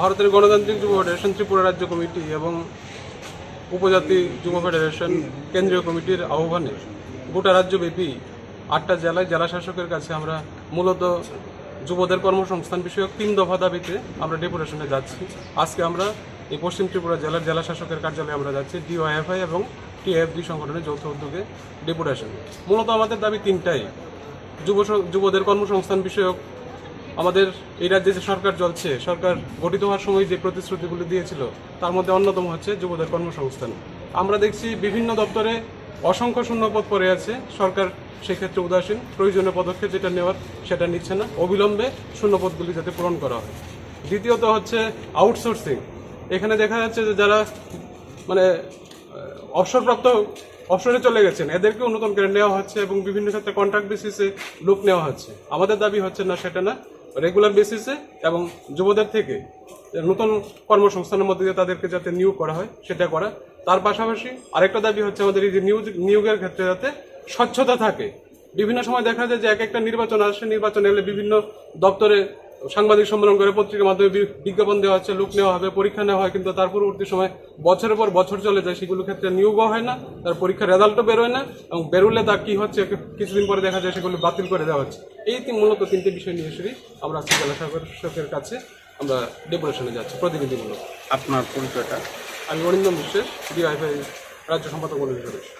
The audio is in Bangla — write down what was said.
ভারতের গণতান্ত্রিক যুব ফেডারেশন, ত্রিপুরা রাজ্য কমিটি এবং উপজাতি যুব ফেডারেশন কেন্দ্রীয় কমিটির আহ্বানে গোটা রাজ্যব্যাপী আটটা জেলায় জেলা শাসকের কাছে আমরা মূলত যুবদের কর্মসংস্থান বিষয়ক তিন দফা দাবিতে আমরা ডেপুটেশনে যাচ্ছি। আজকে আমরা এই পশ্চিম ত্রিপুরা জেলার জেলা শাসকের কার্যালয়ে আমরা যাচ্ছি ডিওএফআই এবং টিএফবি সংগঠনের যৌথ উদ্যোগে ডেপুটেশন। মূলত আমাদের দাবি তিনটাই। যুব যুবদের কর্মসংস্থান বিষয়ক আমাদের এই রাজ্যে যে সরকার চলছে, সরকার গঠিত হওয়ার সময় যে প্রতিশ্রুতিগুলো দিয়েছিল, তার মধ্যে অন্যতম হচ্ছে যুবদের কর্মসংস্থান। আমরা দেখছি বিভিন্ন দপ্তরে অসংখ্য শূন্যপদ পড়ে আছে। সরকার সেক্ষেত্রে উদাসীন, প্রয়োজনীয় পদক্ষেপ যেটা নেওয়ার সেটা নিচ্ছে না। অবিলম্বে শূন্যপদগুলি যাতে পূরণ করা হয়। দ্বিতীয়ত হচ্ছে আউটসোর্সিং। এখানে দেখা যাচ্ছে যে যারা মানে অবসরপ্রাপ্ত, অবসরে চলে গেছেন এদেরকে নতুন করে নেওয়া হচ্ছে এবং বিভিন্ন ক্ষেত্রে কন্ট্রাক্ট বেসিসে লোক নেওয়া হচ্ছে। আমাদের দাবি হচ্ছে না, সেটা না। রেগুলার বেসিসে এবং যুবদের থেকে নতুন কর্মসংস্থানের মধ্যে দিয়ে তাদেরকে যাতে নিয়োগ করা হয়, সেটা করা। তার পাশাপাশি আরেকটা দাবি হচ্ছে আমাদের এই যে নিয়োগ, নিয়োগের ক্ষেত্রে যাতে স্বচ্ছতা থাকে। বিভিন্ন সময় দেখা যায় যে এক একটা নির্বাচন আসে, নির্বাচন এলে বিভিন্ন দপ্তরে সাংবাদিক সম্মেলন করে, পত্রিকার মাধ্যমে বিজ্ঞাপন দেওয়া হচ্ছে, লোক নেওয়া হবে, পরীক্ষা নেওয়া হয়, কিন্তু তার পরবর্তী সময় বছরের পর বছর চলে যায়, সেগুলো ক্ষেত্রে নিয়োগও হয় না, তার পরীক্ষার রেজাল্টও বেরোয় না, এবং বেরোলে তা কি হচ্ছে, কিছুদিন পরে দেখা যায় সেগুলো বাতিল করে দেওয়া হচ্ছে। এই তিন মূলত তিনটে বিষয় নিয়ে এসেই আমরা আজকে জেলা শাসকের কাছে। আমরা ডেপুটেশনে যাচ্ছি প্রতিনিধিমূলক। আপনার পরিচয়টা? আমি অরিন্দম বিশ্বাস ডিআইফআই রাজ্য সম্পাদক বলে সদস্য